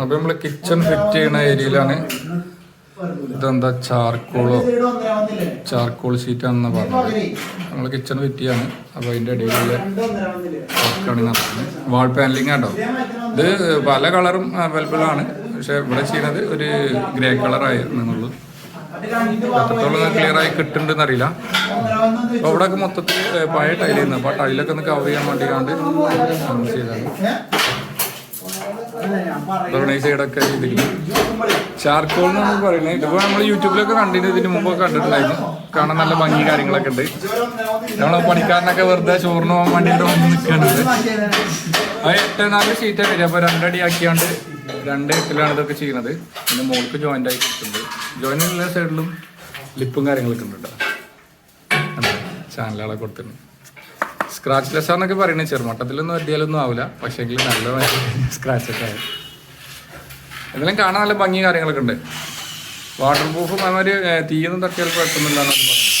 അപ്പൊ നമ്മൾ kitchen fit ചെയ്യുന്ന ഏരിയയിലാണ് ഇതെന്താ ചാർക്കോളോ? ചാർക്കോൾ ഷീറ്റ് ആണെന്ന് പറഞ്ഞത്. നമ്മൾ കിച്ചൺ ഫിറ്റ് ചെയ്യാണ്. അപ്പൊ അതിന്റെ ഇടയിലുള്ള വർക്കാണ് ഈ വാൾ പാനലിംഗ് ആട്ടോ. ഇത് പല കളറും അവൈലബിൾ ആണ്. പക്ഷെ ഇവിടെ ചെയ്യണത് ഒരു ഗ്രേ കളർ ആയിരുന്നുള്ളൂ അത് രണ്ട് എത്രത്തോളം ക്ലിയർ ആയി കിട്ടുന്നുണ്ടെന്ന് അറിയില്ല. ഒന്നരാവുന്നത് അപ്പൊ അവിടെ മൊത്തത്തിൽ പഴയ ടൈലായിരുന്നു അപ്പൊ ആ ടൈലൊക്കെ ഒന്ന് കവർ ചെയ്യാൻ വേണ്ടി കണ്ട് അങ്ങനെ ഈ സൈഡൊക്കെ ചാർക്കോൾ എന്നാണ് പറയുന്നത്. ഇതിപ്പോ നമ്മൾ യൂട്യൂബിലൊക്കെ കണ്ടിട്ട് ഇതിന് മുമ്പൊക്കെ കണ്ടിട്ടുണ്ടായിരുന്നു. കാണാൻ നല്ല ഭംഗി കാര്യങ്ങളൊക്കെ ഉണ്ട്. നമ്മളെ പണിക്കാരനൊക്കെ വെറുതെ ചോറിന് പോകാൻ വേണ്ടിയിട്ട് വന്ന് നിൽക്കുന്നത് അത് എട്ട് നാല് ഷീറ്റാണ് വരിക അപ്പൊ രണ്ടടി ആക്കിയാണ്ട് രണ്ട് എട്ടിലാണ് ഇതൊക്കെ ചെയ്യുന്നത് പിന്നെ മോൾക്ക് ജോയിന്റ് ആയി കിട്ടുന്നുണ്ട് ജോയിന്റ് എല്ലാ സൈഡിലും ലിപ്പും കാര്യങ്ങളൊക്കെ ഉണ്ട് കേട്ടോ. ചാനലുകളൊക്കെ കൊടുത്തിട്ടുണ്ട്. സ്ക്രാച്ച് ലെസ് എന്നൊക്കെ പറയുന്നത് ചെറുമട്ടത്തിലൊന്നും എത്തിയാലൊന്നും ആവില്ല പക്ഷേ നല്ല സ്ക്രാച്ച് ഒക്കെ ആവും എന്തെങ്കിലും കാണാൻ നല്ല ഭംഗി കാര്യങ്ങളൊക്കെ ഉണ്ട്. വാട്ടർ പ്രൂഫും അതുമാതിരി തീയൊന്നും തട്ടിയാൽ കുഴപ്പമൊന്നുമില്ല എന്നാണ് പറയുന്നത്